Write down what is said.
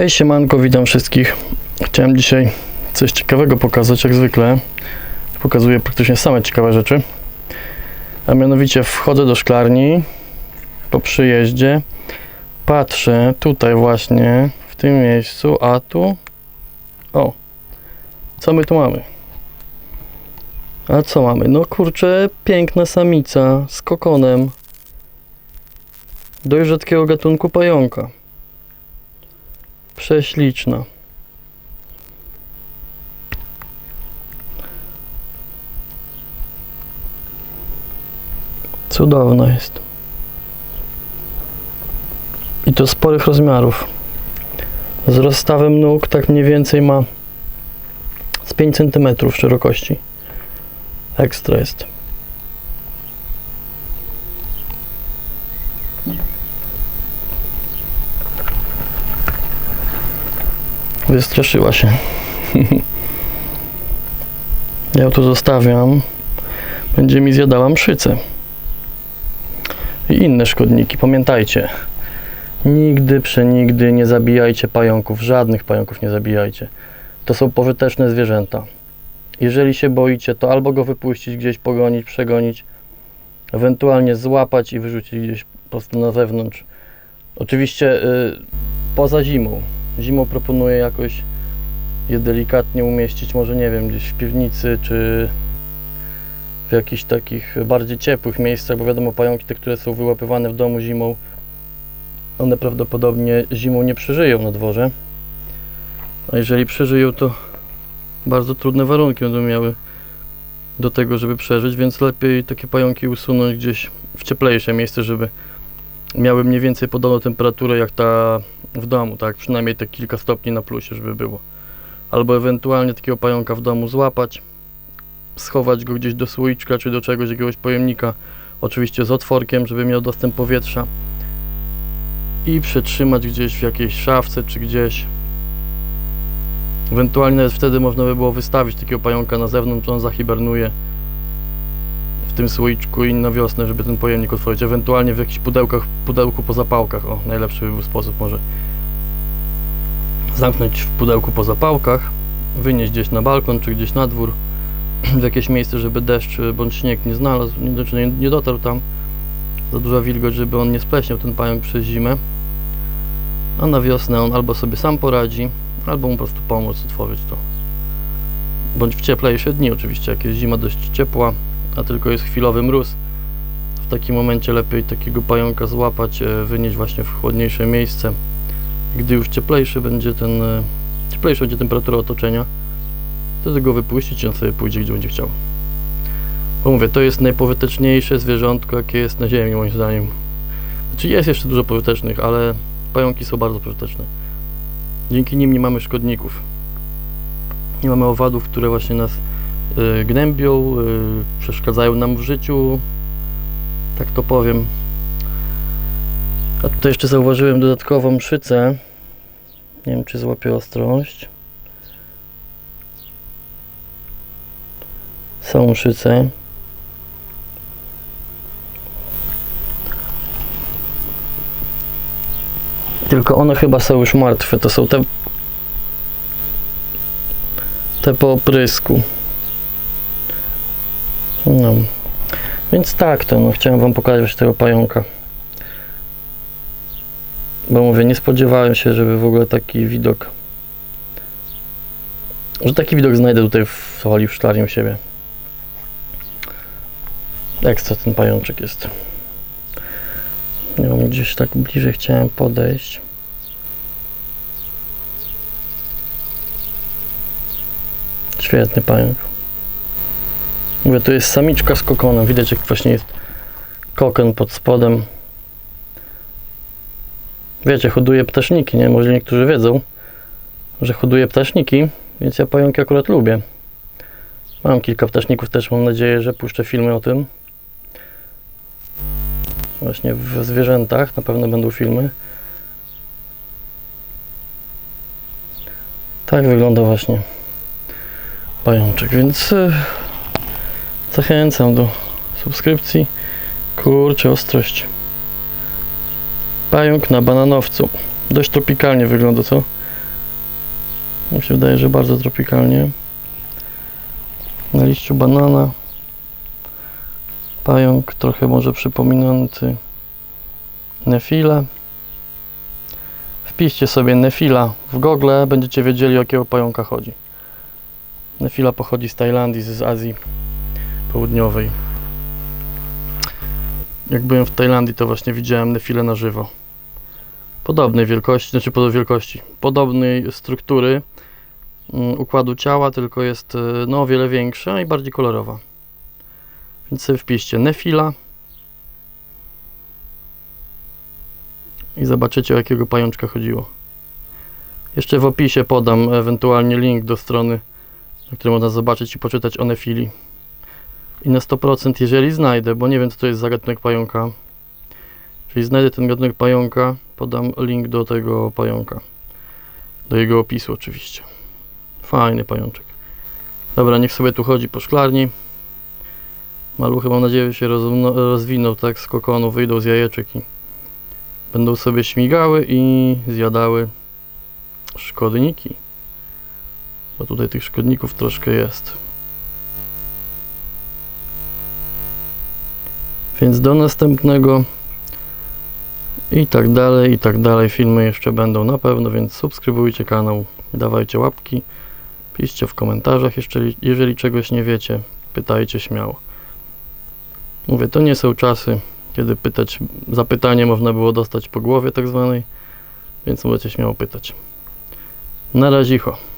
Hej siemanko, witam wszystkich. Chciałem dzisiaj coś ciekawego pokazać, jak zwykle. Pokazuję praktycznie same ciekawe rzeczy. A mianowicie wchodzę do szklarni po przyjeździe. Patrzę tutaj właśnie, w tym miejscu, a tu... O! Co my tu mamy? A co mamy? No kurczę, piękna samica z kokonem. Dość rzadkiego gatunku pająka. Prześliczna. Cudowna jest. I to sporych rozmiarów. Z rozstawem nóg tak mniej więcej ma z 5 cm szerokości. Ekstra jest. Wystraszyła się. ja tu zostawiam. Będzie mi zjadała mszycę. I inne szkodniki. Pamiętajcie. Nigdy, przenigdy nie zabijajcie pająków. Żadnych pająków nie zabijajcie. To są pożyteczne zwierzęta. Jeżeli się boicie, to albo go wypuścić gdzieś, pogonić, przegonić, ewentualnie złapać i wyrzucić gdzieś po prostu na zewnątrz. Oczywiście y, poza zimą. Zimą proponuję jakoś je delikatnie umieścić, może nie wiem, gdzieś w piwnicy, czy w jakichś takich bardziej ciepłych miejscach, bo wiadomo, pająki te, które są wyłapywane w domu zimą, one prawdopodobnie zimą nie przeżyją na dworze. A jeżeli przeżyją, to bardzo trudne warunki będą miały do tego, żeby przeżyć, więc lepiej takie pająki usunąć gdzieś w cieplejsze miejsce, żeby miały mniej więcej podobną temperaturę jak ta w domu, tak? Przynajmniej te kilka stopni na plusie, żeby było. Albo ewentualnie takiego pająka w domu złapać, schować go gdzieś do słoiczka czy do czegoś, jakiegoś pojemnika, oczywiście z otworkiem, żeby miał dostęp powietrza i przetrzymać gdzieś w jakiejś szafce czy gdzieś. Ewentualnie wtedy można by było wystawić takiego pająka na zewnątrz, on zahibernuje w tym słoiczku i na wiosnę, żeby ten pojemnik otworzyć. Ewentualnie w jakichś pudełkach, pudełku po zapałkach. O, najlepszy by był sposób może zamknąć w pudełku po zapałkach, wynieść gdzieś na balkon czy gdzieś na dwór w jakieś miejsce, żeby deszcz bądź śnieg nie znalazł, nie, znaczy nie, nie dotarł tam. Za duża wilgoć, żeby on nie spleśniał ten pająk przez zimę. A na wiosnę on albo sobie sam poradzi, albo mu po prostu pomóc otworzyć to. Bądź w cieplejsze dni oczywiście, jak jest zima dość ciepła, a tylko jest chwilowy mróz. W takim momencie lepiej takiego pająka złapać, e, wynieść właśnie w chłodniejsze miejsce. Gdy już cieplejszy będzie ten, e, cieplejsza będzie temperatura otoczenia, wtedy go wypuścić i on sobie pójdzie gdzie będzie chciał. Bo mówię, to jest najpożyteczniejsze zwierzątko, jakie jest na ziemi moim zdaniem. Znaczy jest jeszcze dużo pożytecznych, ale pająki są bardzo pożyteczne. Dzięki nim nie mamy szkodników. Nie mamy owadów, które właśnie nas gnębią, y, przeszkadzają nam w życiu. Tak to powiem. A tutaj jeszcze zauważyłem dodatkową mszycę. Nie wiem, czy złapię ostrość. Są mszyce. Tylko one chyba są już martwe. To są te te po oprysku. No. Więc tak to, no chciałem wam pokazać tego pająka. Bo mówię, nie spodziewałem się, żeby w ogóle taki widok że taki widok znajdę tutaj w holi w szklarni u siebie. Co ten pajączek jest. Nie wiem, gdzieś tak bliżej chciałem podejść. Świetny pająk. Mówię, to jest samiczka z kokonem. Widać, jak właśnie jest kokon pod spodem. Wiecie, hoduję ptaszniki, nie? Może niektórzy wiedzą, że hoduję ptaszniki, więc ja pająki akurat lubię. Mam kilka ptaszników też, mam nadzieję, że puszczę filmy o tym. Właśnie w zwierzętach na pewno będą filmy. Tak wygląda właśnie pajączek, więc e, zachęcam do subskrypcji. Kurczę, ostrość. Pająk na bananowcu. Dość tropikalnie wygląda, co? Mi się wydaje, że bardzo tropikalnie. Na liściu banana. Pająk trochę może przypominający nefile. Wpiszcie sobie nefila w Google, będziecie wiedzieli o jakiego pająka chodzi. Nefila pochodzi z Tajlandii, z Azji Południowej. Jak byłem w Tajlandii, to właśnie widziałem nefilę na żywo. Podobnej wielkości, znaczy podobnej wielkości, podobnej struktury mm, układu ciała, tylko jest y, no o wiele większa i bardziej kolorowa. Więc sobie wpiszcie nefila i zobaczycie o jakiego pajączka chodziło. Jeszcze w opisie podam ewentualnie link do strony, na której można zobaczyć i poczytać o nefili. I na 100% jeżeli znajdę, bo nie wiem co to jest za gatunek pająka, jeżeli znajdę ten gatunek pająka, podam link do tego pająka. Do jego opisu oczywiście. Fajny pajączek. Dobra, niech sobie tu chodzi po szklarni. Maluchy mam nadzieję się rozwiną tak z kokonu, wyjdą z jajeczek i będą sobie śmigały i zjadały szkodniki. Bo tutaj tych szkodników troszkę jest. Więc do następnego i tak dalej, i tak dalej. Filmy jeszcze będą na pewno, więc subskrybujcie kanał, dawajcie łapki, piszcie w komentarzach, jeszcze, jeżeli czegoś nie wiecie, pytajcie śmiało. Mówię, to nie są czasy, kiedy pytać, zapytanie można było dostać po głowie tak zwanej, więc możecie śmiało pytać. Na razicho.